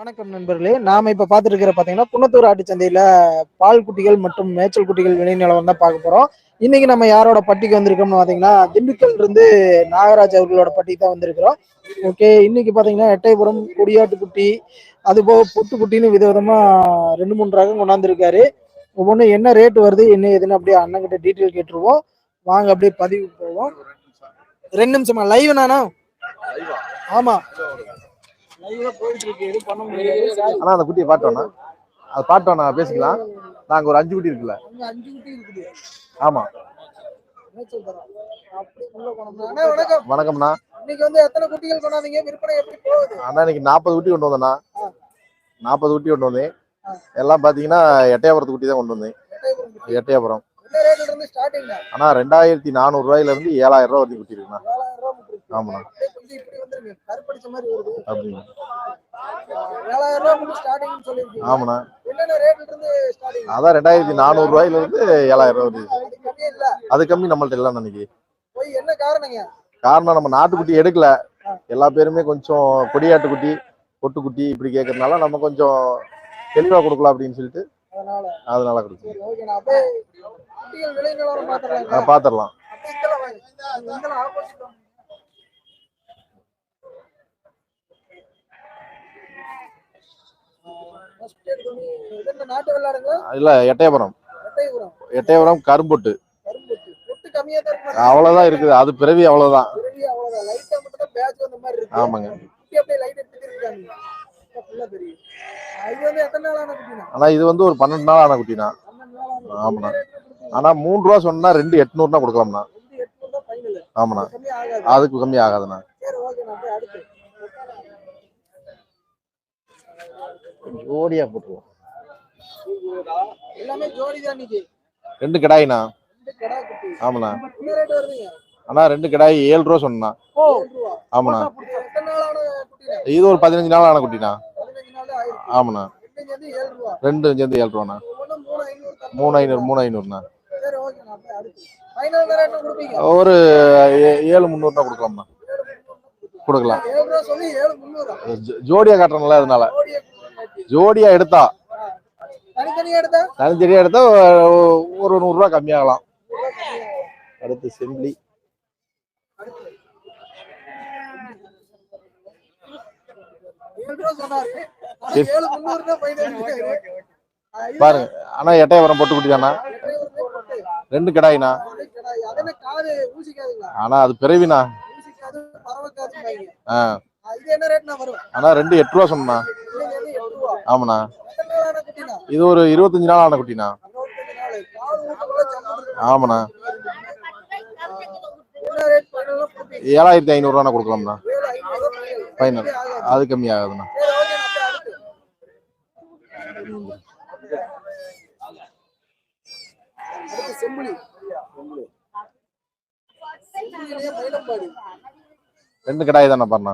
வணக்கம் நண்பர்களே. நாம இப்ப பார்த்துட்டு இருக்கிற பாத்தீங்கன்னா குன்னத்தூர் ஆட்டுச்சந்தையில பால் குட்டிகள் மற்றும் மேய்ச்சல் குட்டிகள் விலை நிலவரம் தான் பார்க்க போறோம். இன்னைக்கு நம்ம யாரோட பட்டிக்கு வந்திருக்கோம்னு பாத்தீங்கன்னா திண்டுக்கல் இருந்து நாகராஜ் அவர்களோட பட்டிக்கு தான் வந்திருக்கிறோம். ஓகே இன்னைக்கு பாத்தீங்கன்னா எட்டயபுரம் கொடியாட்டு குட்டி அது போக பொட்டு குட்டின்னு விதவிதமா ரெண்டு மூணு ரகம் கொண்டாந்துருக்காரு. ஒவ்வொன்றும் என்ன ரேட் வருது என்ன ஏதுன்னு அப்படியே அண்ணன் கிட்ட டீட்டெயில் கேட்டுருவோம். வாங்க அப்படியே பதிவு போவோம். ரெண்டு நிமிஷமா லைவ் நானா ஆமா. லைவ்ல போயிட்டு இருக்கு எதுவும் பண்ண முடியாது சாரி. ஆனா அந்த குட்டியை பாட்டோண்ணா. அது பாட்டோண்ணா பேசிக்கலாம். நாங்க ஒரு அஞ்சு குட்டி இருக்குல்ல. அங்க அஞ்சு குட்டி இருக்குது. ஆமா. மேய்ச்சல் தரோம் அப்படி உள்ள கொண்டு அண்ணா வணக்கம். வணக்கம்ண்ணா. இன்னைக்கு வந்து எத்தனை குட்டிகள் கொண்டாந்தீங்க? விற்பனை எப்படி போகுது? அண்ணா இன்னைக்கு நாற்பது குட்டி கொண்டு வந்தேண்ணா. நாற்பது குட்டி கொண்டு வந்தேன். எல்லாம் பாத்தீங்கன்னா எட்டயபுரத்து குட்டி தான் கொண்டு வந்தேன். எட்டயபுரம் குட்டி. எட்டயபுரம். என்ன ரேட்ல இருந்து ஸ்டார்டிங் ஆனா ரெண்டாயிரத்தி நானூறு ரூபாயில இருந்து ஏழாயிரம் ரூபாய் வரைக்கும் குட்டி இருக்குண்ணா. ஆமாண்ணா. கருப்படிச்ச மாதிரி வருது. ஏழாயிரம் ரூபாய் மட்டும் ஸ்டார்டிங் சொல்லிருக்கீங்க ஆமாண்ணா. என்னென்ன ரேட்ல இருந்து ஸ்டார்டிங் அதான் ரெண்டாயிரத்தி நானூறு ரூபாயில இருந்து ஏழாயிரம் ரூபாய் வருது. அது கம்மி நம்மள்ட்ட இல்லை அன்னைக்கு போய் என்ன காரணங்க? காரணம் நம்ம நாட்டுக்குட்டி எடுக்கல. எல்லா பேருமே கொஞ்சம் கொடியாட்டு குட்டி பொட்டுக்குட்டி இப்படி கேட்கறதுனால நம்ம கொஞ்சம் தெளிவா கொடுக்கலாம் அப்படின்னு சொல்லிட்டு அதனால. அதனால கொடுத்தோம் சரி ஓகே நான் அப்படியே குட்டிகள் விலை நிலவரம் பாத்துறேன் நான் பாத்திரலாம் அப்படியே இங்கெல்லாம் வாங்க. நீங்க இங்கெல்லாம் opposite வாங்க. First எடுத்தோடனே இது என்ன நாட்டு வெள்ளாடுங்களா? இல்ல எட்டயபுரம். எட்டயபுரம், கரும்பொட்டு. அவ்வளவுதான் இருக்குது. அது பிறவி அவ்வளவுதான். ஆமாங்க. ஆன இது வந்து ஒரு பன்னெண்டு நாள் ஆன குட்டினா. ஆமாண்ணா. ஆனா மூணு ரூபா சொன்னா ரெண்டு எட்நூறுனா கொடுக்கலாம்ண்ணா. ஆமாண்ணா. அதுக்கு கம்மி ஆகாதுண்ணா சரி, okay, நான் அப்படியே அடுத்து. ஜோடியா போட்டுருவோம். ரெண்டு கிடாய்ண்ணா? ஆமாண்ணா. ஆனா ரெண்டு கிடாய் ஏழு ரூபா சொன்னா ஆமாண்ணா. இது ஒரு பதினஞ்சு நாள் ஆன குட்டிண்ணா. ஆமாண்ணா. ரெண்டு சேர்ந்து ஏழு ரூபாண்ணா. மூணு ஐநூறு. மூணு ஐநூறு மூணு ஐநூறுண்ணா. ஒரு ஏழு முந்நூறுனா கொடுக்கலாம்ண்ணா. கொடுக்கலாம். ஜோடியா காட்டுறோம்ல அதனால. ஜோடியை எடுத்தா. தனித்தனியா எடுத்தா? ஒரு நூறுரூவா கம்மியாகலாம். அடுத்து செம்பிளி பாருங்க ஆனா எட்டயபுரம் பொட்டுக்குட்டி தானா ரெண்டு ஊசிக்காதுங்களா? ஆனா அது வரும்? ஆனா ரெண்டு எட்டு ரூபா சொன்னா இது வந்து எட்டு ரூபா ஆமாண்ணா. இது ஒரு இருபத்தஞ்சு நாள் ஆன குட்டிண்ணா. ஆமாண்ணா. ஏழாயிரத்தி ஐநூறுரூவாண்ணா கொடுக்கலாம்ண்ணா. ஃபைனல் அது கம்மி ஆகாதுண்ணா ரெண்டு கடாய் தானே பாருண்ணா.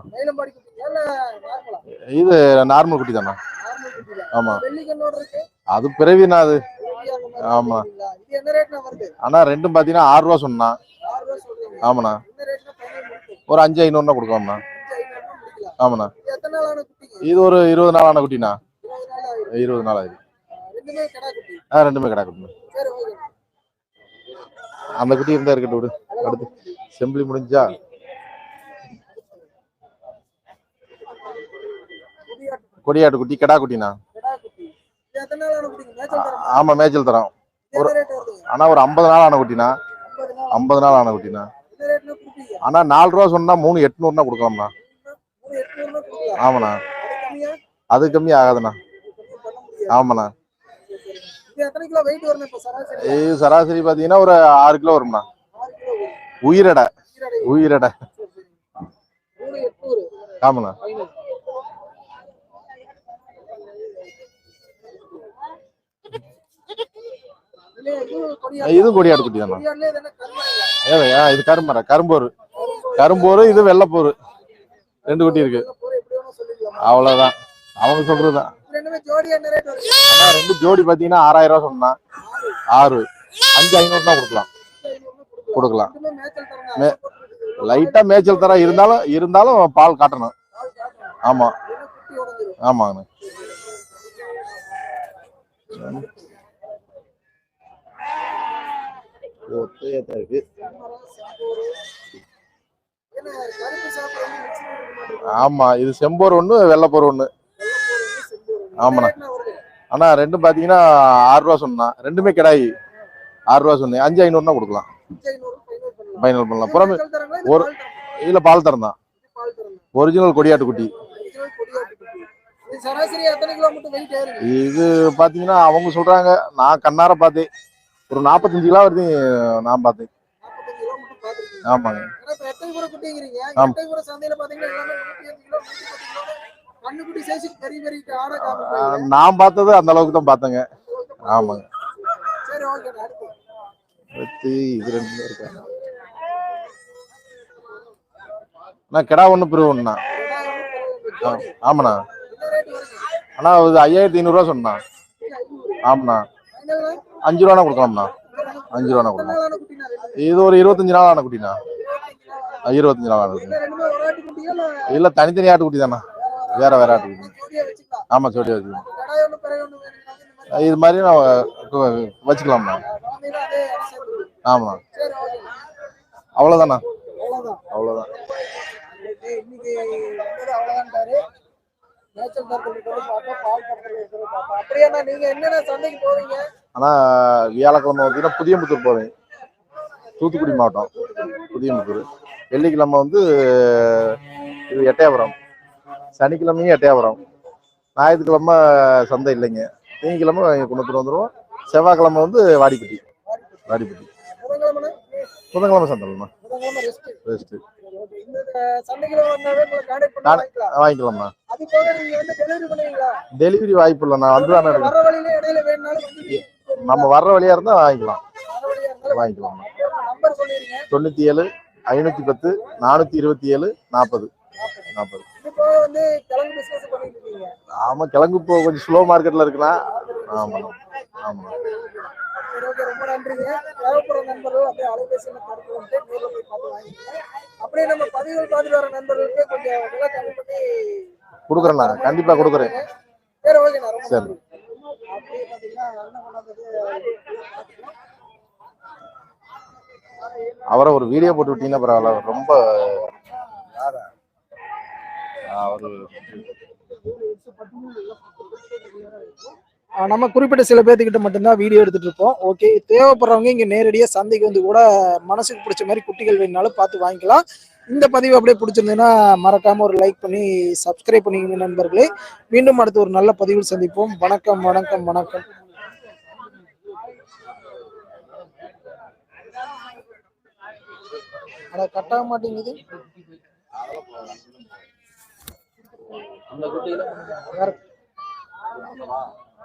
இது நார்மல் குட்டி தானே ஆமா. அது பிறவிண்ணா அது? ஆமா. ஆனா ரெண்டும் பாத்தீங்கன்னா ஆறு ரூபா சொன்னா. ஆறு ரூபா சொல்றீங்க. ஆமாண்ணா. ஒரு அஞ்சு ஐநூறுனா கொடுக்கலாம்ண்ணா. ஆமாண்ணா. இது ஒரு இருபது நாள் ஆன குட்டிண்ணா. இருபது நாள் ஆகுது ஆ ரெண்டுமே கிடா குட்டி. சரி ஓகே. அந்த குட்டி இருந்தா இருக்கட்டும் விடு. அடுத்து செம்பிளி முடிஞ்சா? குடியாட்டு குட்டி கிடா குட்டிண்ணா. ஆமா மேய்ச்சல் தரோம். வருதுங்க? ஆனா ஒரு ஐம்பது நாள் ஆன குட்டிண்ணா. ஐம்பது நாள். ஆன குட்டிண்ணா. ஆனா நாலு ரூபா சொன்னா மூணு எட்நூறுனா கொடுக்கலாம்ண்ணா. ஆமாண்ணா. அது கம்மி ஆகாதுண்ணா. ஆமாண்ணா. இது சராசரி? பாத்தீங்கன்னா ஒரு ஆறு கிலோ வரும்ண்ணா. உயிரடை. உயிரடை. ஆமாண்ணா. இது கொடியாட்டு குட்டி தானே? ஏவையா இது கரும்பரை கரும்போரு. கரும்போரு இது வெள்ளைப்போரு. ரெண்டு குட்டி இருக்கு? அவ்வளவுதான். அவங்க சொல்றதுதான். ரெண்டு ஜோடி பாத்தீங்கன்னா ஆறாயிரம் ரூபாய் சொன்னா. ஆறு. அஞ்சு ஐநூறு தான் கொடுக்கலாம். ஐநூறுனா கொடுக்கலாம் லைட்டா மேய்ச்சல் தர. இருந்தாலும் இருந்தாலும் பால் காட்டணும். ஆமா. ஆமாங்கண்ணா. ஒத்தையா தான் இருக்கு? ஆமா இது செம்போர் ஒண்ணு வெள்ளைப்போர் ஒண்ணு ஆமாண்ணா? அண்ணா ரெண்டும் பாத்தீங்கன்னா ஆறு ரூபா சொன்னா ரெண்டுமே கிடாயி ஆறு ரூபா சொன்னேன் அஞ்சு ஐநூறுனா கொடுக்கலாம் final பண்ணலாம். ஃபைனல் பண்ணலாம் புறமே ஒரு-? இதுல பால் தரம் தான் இது பால் தரமா? ஒரிஜினல் கொடியாட்டு குட்டி இது பாத்தீங்கன்னா அவங்க சொல்றாங்க நான் கண்ணார பார்த்தேன் ஒரு நாற்பத்தஞ்சு கிலோ வருது நான் பார்த்தேன். ஆமாங்க. நான் பார்த்தது அந்த அளவுக்கு தான் பார்த்தேங்க. ஆமாங்க. இது ரெண்டு இருக்கா? நான் கிடா ஒன்று பிரிவு ஒன்றுண்ணா ரெண்டாயிரம் ரூபாய் ஆ, ஜோடி. ஆமாண்ணா அண்ணா இது ஐயாயிரத்தி ஐநூறுரூவா ஐநூறு. ஆமாண்ணா. அஞ்சு ரூபானா கொடுக்கலாம்ண்ணா. அஞ்சு ரூபானா எத்தனை கொடுக்கலாம் இது ஒரு இருபத்தஞ்சு நாள் ஆன குட்டிண்ணா இருபத்தஞ்சு நாள் ஆன குட்டி. இல்ல இல்லை தனித்தனி ஆட்டு குட்டி தானே வேற வேற ஆட்டு குட்டி. ஆமாம் சோடி இது மாதிரி நான் வச்சுக்கலாம்ண்ணா. ஆமாம் அவ்வளோதாண்ணா அவ்வளவுதான். அவ்வளோதான் இன்னைக்கு இன்னைக்கு வந்தது அவ்வளவுதான்டாரு நேச்சர் பால் நீங்க என்னென்ன சந்தைக்கு போவீங்க ஆனால் வியாழக்கிழமை பார்த்தீங்கன்னா புதியமுத்தூர் போவேன். தூத்துக்குடி மாவட்டம் புதியமுத்தூர். வெள்ளிக்கிழமை வந்து இது எட்டயபுரம். சனிக்கிழமையும் எட்டயபுரம். ஞாயிற்றுக்கிழமை சந்தை இல்லைங்க. திங்கக்கிழமை குணத்தூர் வந்துடுவோம் செவ்வாய்க்கிழமை வந்து வாடிப்பட்டி. வாடிப்பட்டி. புதன்கிழமை புதன்கிழமை சந்தை வாங்கிக்கலாம். வாங்கிக்கலாம்ண்ணா டெலிவரி வாய்ப்பு இல்லைண்ணா வந்து நம்ம வர்ற வாங்கிக்கலாம். வழியா இருந்தாலும் வாங்கிக்கலாம். சொல்லிருங்க. தொண்ணூற்றி ஏழு ஐநூற்றி பத்து நானூற்றி இருபத்தி ஏழு நாற்பது நாற்பது வந்து கிழங்கு இப்போ கொஞ்சம் ஸ்லோ மார்க்கெட்டில் இருக்குண்ணா ஆமாம் சரி ஓகே ரொம்ப நன்றிங்க. தேவைப்படுற நண்பர்கள் அப்படியே அலைபேசியில் தொடர்பு வந்து நேரில் போய் பார்த்து வாங்கிக்கோங்க. அப்படியே நம்ம பதிவுகள் பார்த்துட்டு வர நண்பர்களுக்கு கொஞ்சம் விலை கம்மி பண்ணி கொடுக்குறேண்ணா கண்டிப்பாக கொடுக்குறேன். சரி ஓகேண்ணா ரொம்ப சரி. நன்றி. அப்படியே பார்த்தீங்கன்னா அண்ணன் கொண்டாந்தது அவரை ஒரு வீடியோ போட்டு விட்டீங்கன்னா பரவாயில்ல. ரொம்ப அவர் நம்ம குறிப்பிட்ட சில பேர்த்துக்கிட்ட மட்டும்தான் வீடியோ எடுத்துட்டு இருப்போம். ஓகே தேவைப்படுறவங்க இங்க நேரடியாக சந்தைக்கு வந்து கூட மனசுக்கு பிடிச்ச மாதிரி குட்டிகள் வேணுனாலும் பார்த்து வாங்கிக்கலாம். இந்த பதிவு அப்படியே பிடிச்சிருந்ததுன்னா மறக்காம ஒரு லைக் பண்ணி சப்ஸ்கிரைப் பண்ணிக்கங்க நண்பர்களே. மீண்டும் அடுத்து ஒரு நல்ல பதிவில் சந்திப்போம். வணக்கம் வணக்கம் வணக்கம். அட கட்டாக மாட்டேங்குது. வேற